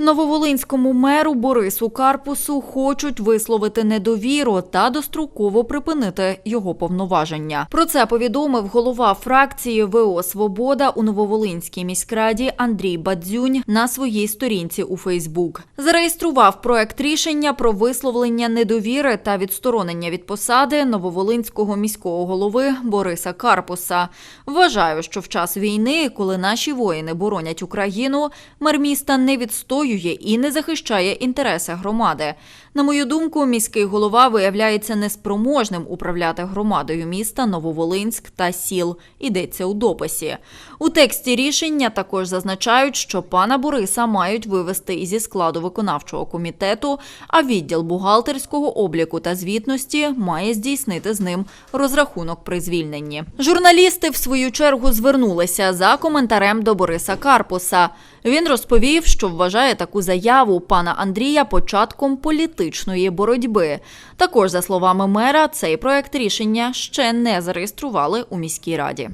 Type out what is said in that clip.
Нововолинському меру Борису Карпусу хочуть висловити недовіру та достроково припинити його повноваження. Про це повідомив голова фракції ВО Свобода у Нововолинській міськраді Андрій Бадзюнь на своїй сторінці у Фейсбук. Зареєстрував проект рішення про висловлення недовіри та відсторонення від посади нововолинського міського голови Бориса Карпуса. Вважаю, що в час війни, коли наші воїни боронять Україну, мер міста не відстоює і не захищає інтереси громади. На мою думку, міський голова виявляється неспроможним управляти громадою міста Нововолинськ та сіл. Йдеться у дописі. У тексті рішення також зазначають, що пана Бориса мають вивести і зі складу виконавчого комітету, а відділ бухгалтерського обліку та звітності має здійснити з ним розрахунок при звільненні. Журналісти в свою чергу звернулися за коментарем до Бориса Карпуса. Він розповів, що вважає таку заяву пана Андрія початком політичної боротьби. Також, за словами мера, цей проект рішення ще не зареєстрували у міській раді.